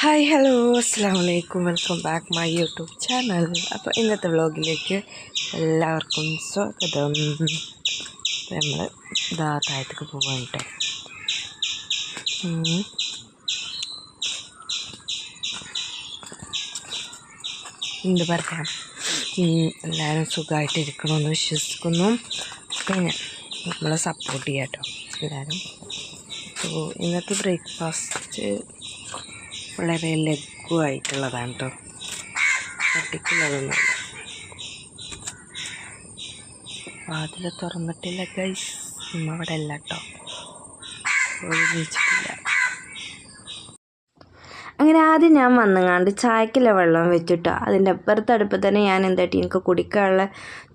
Hi hello അസ്സാം വലൈക്കും welcome back my YouTube channel അപ്പോൾ ഇന്നത്തെ വ്ലോഗിലേക്ക് എല്ലാവർക്കും സ്വാഗതം. നമ്മൾ ഇതാ താഴത്തേക്ക് പോകാൻ കേട്ടോ. എന്ത് പറയാം? എല്ലാവരും സുഖമായിട്ടിരിക്കണമെന്ന് വിശ്വസിക്കുന്നു. പിന്നെ നമ്മളെ സപ്പോർട്ട് ചെയ്യാം കേട്ടോ എല്ലാവരും അപ്പോൾ ഇന്നത്തെ ബ്രേക്ക്ഫാസ്റ്റ് വളരെ ലഘുവായിട്ടുള്ളതാണ് കേട്ടോ കട്ടിക്കുള്ളതൊന്നുമല്ല വാതിൽ തുറന്നിട്ടില്ല ഗൈസ് ഉമ്മ അവിടെ അല്ല കേട്ടോ ഒരുമിച്ചിട്ടില്ല അങ്ങനെ ആദ്യം ഞാൻ വന്നങ്ങാണ്ട് ചായക്കിലെ വെള്ളം വെച്ചിട്ടോ. അതിന്റെ അപ്പുറത്ത് അടുപ്പ് തന്നെ ഞാൻ എന്താട്ടി എനിക്ക് കുടിക്കാനുള്ള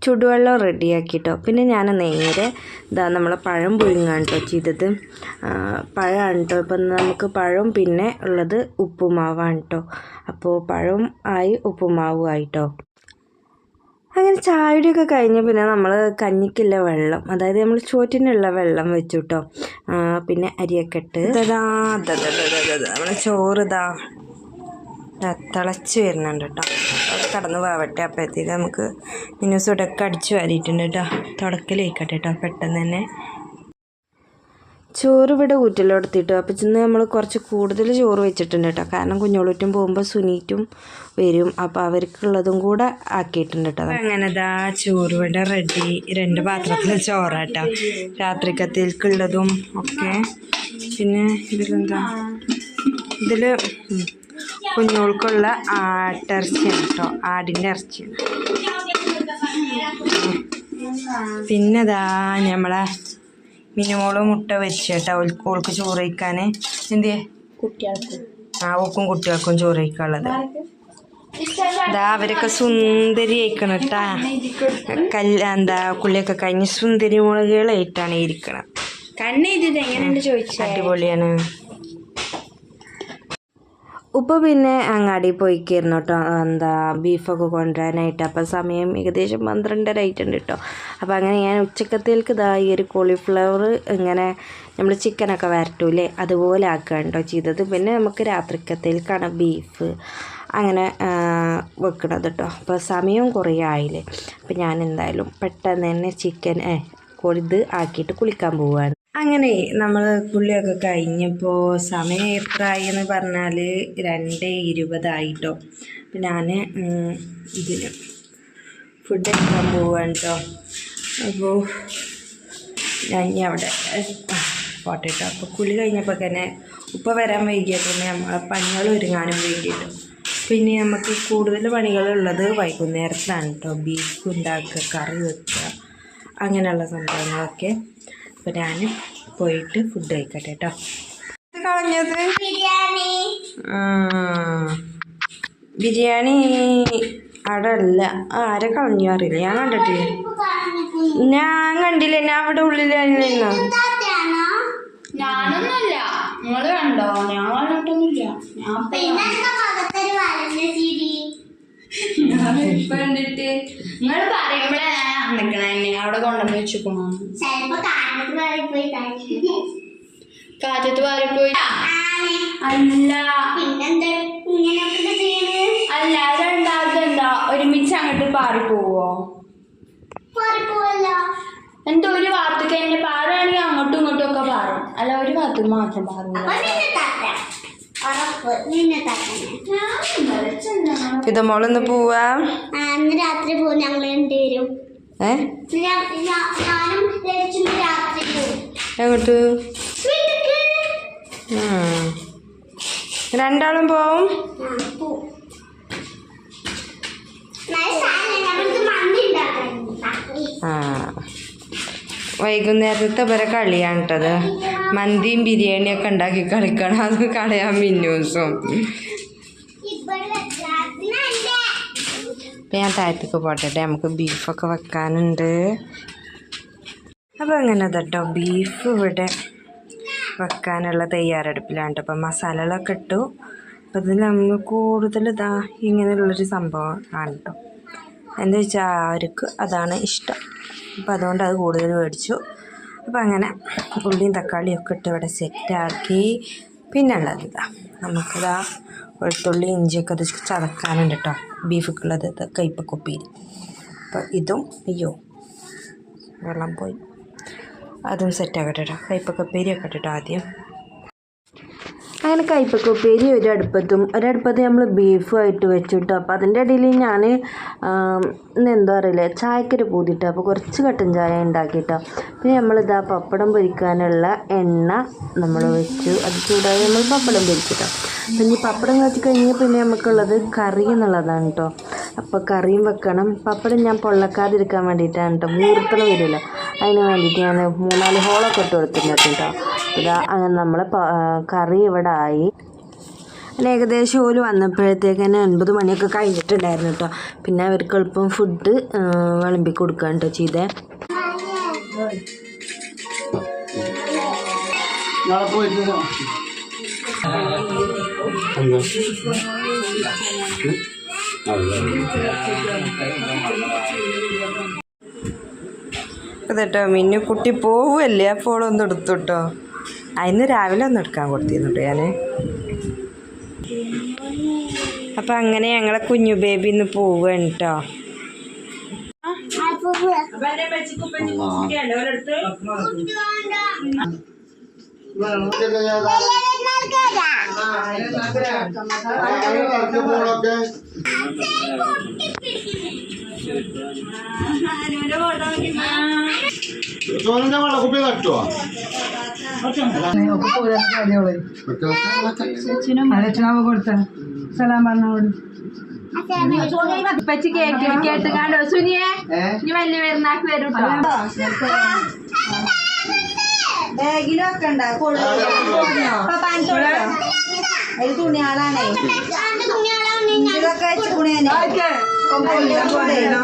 ചുടുവെള്ളം റെഡിയാക്കിട്ടോ. പിന്നെ ഞാൻ നേരെ ഇതാ നമ്മളെ പഴം പുഴുങ്ങാണ് കേട്ടോ ചെയ്തത്. പഴമാണ് കേട്ടോ ഇപ്പം നമുക്ക് പഴം പിന്നെ ഉള്ളത് ഉപ്പുമാവാണ് കേട്ടോ അപ്പോൾ പഴം ആയി ഉപ്പുമാവും ആയിട്ടോ അങ്ങനെ ചായയുടെയൊക്കെ കഴിഞ്ഞ് പിന്നെ നമ്മൾ കഞ്ഞിക്കുള്ള വെള്ളം അതായത് നമ്മൾ ചോറ്റിനുള്ള വെള്ളം വെച്ചു കേട്ടോ പിന്നെ അരിയൊക്കെ ഇട്ട് നമ്മളെ ചോറ് ഇതാ തിളച്ച് വരുന്നുണ്ട് കേട്ടോ അത് കടന്ന് പോവട്ടെ അപ്പോഴത്തേക്ക് നമുക്ക് മിനുസോടൊക്കെ അടിച്ച് വാരിയിട്ടുണ്ട് കേട്ടോ തുടക്കലേക്കട്ടെ കേട്ടോ പെട്ടെന്ന് തന്നെ. ചോറ് ഇവിടെ ഊറ്റലെടുത്തിട്ടു. അപ്പം ചെന്ന് നമ്മൾ കുറച്ച് കൂടുതൽ ചോറ് വെച്ചിട്ടുണ്ട് കേട്ടോ. കാരണം കുഞ്ഞോളൂറ്റും പോകുമ്പോൾ സുനീറ്റും വരും. അപ്പോൾ അവർക്കുള്ളതും കൂടെ ആക്കിയിട്ടുണ്ട് കേട്ടോ. അങ്ങനെ ദാ ചോറ് റെഡി രണ്ട് പാത്രത്തിൽ ചോറാട്ടോ രാത്രിക്കത്തേക്കുള്ളതും ഒക്കെ. പിന്നെ ഇതിലെന്താ? ഇതിൽ കുഞ്ഞോൾക്കുള്ള ആട്ടിറച്ചിയാണ് കേട്ടോ. ആടിന്റെ ഇറച്ചിയാണ്. പിന്നെ ദാ നമ്മളെ മിനിമോൾ മുട്ട വെച്ച് കേട്ടോ ഓൾക്ക് ചോറ് കഴിക്കാൻ എന്ത് കുട്ടികൾക്ക്. ആ ഓക്കും കുട്ടികൾക്കും ചോറ് കഴിക്കാനുള്ളത് ഇതാ അവരൊക്കെ സുന്ദരി ആയിക്കണം കേട്ടാ കല്ല എന്താ കുള്ളിയൊക്കെ കഴിഞ്ഞ് സുന്ദരി മുളകുകളായിട്ടാണ് ഇരിക്കണം കണ്ണെഴുതിയത് എങ്ങനെയുണ്ട് ചോദിച്ചത് അടിപൊളിയാണ്. ഉപ്പ പിന്നെ അങ്ങാടി പോയിക്കായിരുന്നു കേട്ടോ. എന്താ ബീഫൊക്കെ കൊണ്ടുവരാനായിട്ട്. അപ്പം സമയം ഏകദേശം പന്ത്രണ്ടര ആയിട്ടുണ്ട് കേട്ടോ. അപ്പോൾ അങ്ങനെ ഞാൻ ഉച്ചക്കത്തേക്ക് ഇതാ ഈ ഒരു കോളിഫ്ലവർ ഇങ്ങനെ നമ്മൾ ചിക്കനൊക്കെ വരട്ടൂലേ അതുപോലെ ആക്കുക കേട്ടോ ചെയ്തത്. പിന്നെ നമുക്ക് രാത്രിക്കത്തേക്കാണ് ബീഫ് അങ്ങനെ വെക്കണത് കേട്ടോ. അപ്പോൾ സമയം കുറേ ആയില്ലേ? അപ്പോൾ ഞാൻ എന്തായാലും പെട്ടെന്ന് തന്നെ ചിക്കൻ കൊഴുത് ആക്കിയിട്ട് കുളിക്കാൻ പോവുകയാണ് അങ്ങനെ നമ്മൾ കുളിയൊക്കെ കഴിഞ്ഞപ്പോൾ സമയം എത്രയായി എന്ന് പറഞ്ഞാൽ രണ്ട് ഇരുപതായിട്ടോ. അപ്പം ഞാൻ ഇതിന് ഫുഡ് എടുക്കാൻ പോവാണ് കേട്ടോ അപ്പോൾ ഞാൻ ഇനി അവിടെ പോട്ടെ അപ്പോൾ കുളി കഴിഞ്ഞപ്പോൾ തന്നെ ഉപ്പ വരാൻ വൈകിയപ്പോൾ നമ്മളെ പണികൾ ഒരുങ്ങാനും വേണ്ടിയിട്ട് പിന്നെ നമുക്ക് കൂടുതൽ പണികളുള്ളത് വൈകുന്നേരത്താണ് കേട്ടോ ബീഫ് ഉണ്ടാക്കുക കറി വെക്കുക അങ്ങനെയുള്ള സംഭവങ്ങളൊക്കെ. അപ്പോൾ ഞാൻ പോയിട്ട് ഫുഡ് കഴിക്കട്ടെ കേട്ടോ കളഞ്ഞത്? ബിരിയാണി. ബിരിയാണി അവിടെ അല്ല ആരെ കളഞ്ഞു അറിയില്ല. ഞാൻ കണ്ടിട്ടില്ല. ഞാൻ കണ്ടില്ല. ഞാൻ അവിടെ ഉള്ളിലായിരുന്നു ഞാനൊന്നുമില്ല. നിങ്ങൾ കണ്ടോ? ഞാൻ കണ്ടിട്ടൊന്നുമില്ല. ഞാൻ ഇപ്പൊ കണ്ടിട്ട് നിങ്ങൾ പറയുമ്പോഴേ ഞാൻ എന്നെ അവിടെ കൊണ്ടുവന്ന് വെച്ചിക്കണോ. കാറ്റത്ത് പാറിപ്പോയി അല്ല. അല്ല രണ്ടാമത് എന്താ ഒരുമിച്ച് അങ്ങോട്ട് പാറിപ്പോവോ? എന്തോ ഒരു ഭാഗത്തേക്ക് എന്നെ പാറുകയാണെങ്കിൽ അങ്ങോട്ടും ഇങ്ങോട്ടും ഒക്കെ പാറും. അല്ല ഒരു ഭാഗത്തേക്ക് മാത്രം പാറുള്ളൂ ഇത് മോളൊന്ന് പോവാ. അന്ന് രാത്രി പോകും. ഞങ്ങൾ രണ്ടുപേരും എങ്ങോട്ട്. രണ്ടാളും പോവും? ആ, വൈകുന്നേരത്തെ വരെ കളിയാണ് കേട്ടത് മന്തിയും ബിരിയാണിയും ഒക്കെ ഉണ്ടാക്കി കളിക്കണം. അത് കളയാൻ മിന്നൂസും അപ്പം ഞാൻ താഴത്തേക്ക് പോട്ടെ നമുക്ക് ബീഫൊക്കെ വെക്കാനുണ്ട്. അപ്പോൾ അങ്ങനെ തട്ടോ ബീഫ് ഇവിടെ വെക്കാനുള്ള തയ്യാറെടുപ്പിലാണ് കേട്ടോ അപ്പം മസാലകളൊക്കെ ഇട്ടു. അപ്പം ഇതിൽ നമ്മൾ കൂടുതൽ ഇതാ ഇങ്ങനെയുള്ളൊരു സംഭവം ആണ് കേട്ടോ എന്താ വെച്ചാൽ അവർക്ക് അതാണ് ഇഷ്ടം. അപ്പം അതുകൊണ്ട് അത് കൂടുതൽ മേടിച്ചു. അപ്പം അങ്ങനെ ഉള്ളിയും തക്കാളിയും ഒക്കെ ഇട്ട് ഇവിടെ സെറ്റാക്കി. പിന്നെ ഉള്ളത് ഇതാ. നമുക്കിതാ വെളുത്തുള്ളി ഇഞ്ചിയൊക്കെ അത് ചതക്കാനുണ്ട് കേട്ടോ ബീഫൊക്കെയുള്ളത് ഇത് കയ്പക്കൊപ്പിയിൽ അപ്പോൾ ഇതും അയ്യോ വെള്ളം പോയി. അതും സെറ്റാക്കട്ടെ കേട്ടോ കയ്പക്കൊപ്പേരി ഒക്കെ കേട്ടോ ആദ്യം. അങ്ങനെ കയ്പക്ക ഉപ്പേരി അടുപ്പത്തും ഒരടുപ്പത്ത് നമ്മൾ ബീഫുമായിട്ട് ആയിട്ട് കേട്ടോ അപ്പോൾ അതിന്റെ ഇടയിൽ ഞാൻ എന്താ അറിയില്ല ചായക്കൊരു പൂതിട്ടോ. അപ്പോൾ കുറച്ച് കട്ടൻ ചായ ഉണ്ടാക്കിയിട്ടോ പിന്നെ നമ്മളിതാ പപ്പടം പൊരിക്കാനുള്ള എണ്ണ നമ്മൾ വെച്ചു. അത് ചൂടായി നമ്മൾ പപ്പടം പൊരിച്ചിട്ടോ. പിന്നെ പപ്പടം വെച്ച് കഴിഞ്ഞാൽ പിന്നെ നമുക്കുള്ളത് കറി എന്നുള്ളതാണ് കേട്ടോ അപ്പോൾ കറിയും വെക്കണം. പപ്പടം ഞാൻ പൊള്ളക്കാതിരിക്കാൻ വേണ്ടിയിട്ടാണ് കേട്ടോ മൂർത്തണം വരില്ല. അതിന് വേണ്ടിയിട്ട് ഞാൻ മൂന്നാൽ ഹോളൊക്കെ ഇട്ട് കൊടുത്തിട്ടുണ്ട് കേട്ടോ ഇതാ അങ്ങനെ നമ്മൾ കറി ഇവിടെ ആയി. ഏകദേശം ഓൽ വന്നപ്പോഴത്തേക്ക് തന്നെ ഒൻപത് മണിയൊക്കെ കഴിഞ്ഞിട്ടുണ്ടായിരുന്നു കേട്ടോ പിന്നെ അവർക്ക് എളുപ്പം ഫുഡ് വിളമ്പി കൊടുക്കുകയാണ് കേട്ടോ ചെയ്തേ. കേട്ടോ മിന്നു കുട്ടി പോവുമല്ലേ അപ്പോൾ ഒന്ന് എടുത്തു കേട്ടോ അതിന് രാവിലെ ഒന്ന് എടുക്കാൻ കൊടുത്തിരുന്നു കേട്ടോ ഞാൻ അപ്പം അങ്ങനെ ഞങ്ങളെ കുഞ്ഞു ബേബി ഇന്ന് പോവുകയാണ് കേട്ടോ സോനന്റെ വെള്ളക്കുപ്പി തട്ടുവോ അലച്ചനാവ് കൊടുത്ത സലാം പറഞ്ഞോട്. ഇപ്പച്ചി കേക്ക് കേട്ട് കണ്ടോ സുനിയെ ഇനി വലിയ പെരുന്നാക്ക് വരും ബാഗിലൊക്കെ ഉണ്ടാ? അതിൽ തുണിയാളാണേ. ഇതൊക്കെ വെച്ച് വെക്കണോ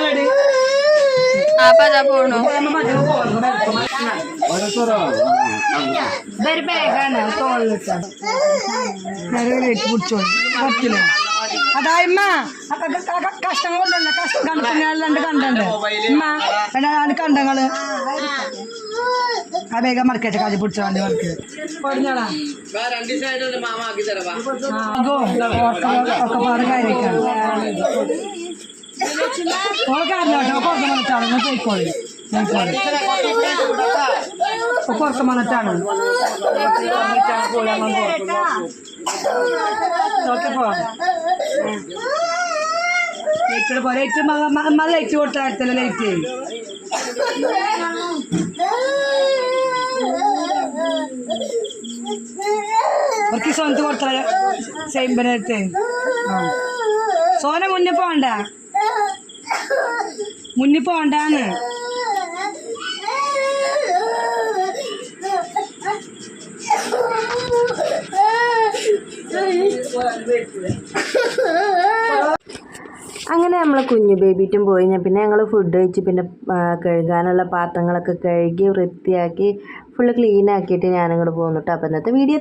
അപ്പൊ അതാ പോണു. ഇതൊരു ബാഗാണ് തോളിലിട്ട്. പിടിച്ചോളൂ പറ്റില്ല. അതായമ്മ കഷ്ടം കൊണ്ടുണ്ട് കഷ്ടം കണ്ടിട്ടുണ്ട് കണ്ടുണ്ട്. ഉമ്മ രണ്ട് കണ്ടങ്ങൾ. ആ വേഗം മറക്കട്ടെ കാജി പിടിച്ചോ വണ്ടി മറക്ക് ഒക്കെ പാട് കാര്യക്കാം കുറച്ച് മണിട്ടാണ് ലൈറ്റ് പോലെ ലൈറ്റ് മ ലൈറ്റ് കൊടുത്തായിരുന്നല്ലോ ലൈറ്റ്. അവർക്ക് സ്വന്തം കൊടുത്ത സെയിമ്പനത്തെ സോന മുന്നിൽ പോണ്ട മുന്നിൽ പോണ്ടാന്ന്. അങ്ങനെ നമ്മൾ കുഞ്ഞു ബേബിറ്റും പോയി. ഞാൻ പിന്നെ ഞങ്ങൾ ഫുഡ് കഴിച്ച് പിന്നെ കഴുകാനുള്ള പാത്രങ്ങളൊക്കെ കഴുകി വൃത്തിയാക്കി ഫുള്ള് ക്ലീൻ ആക്കിയിട്ട് ഞാനിങ്ങോട്ട് പോകുന്നു കേട്ടോ അപ്പോൾ ഇന്നത്തെ വീഡിയോ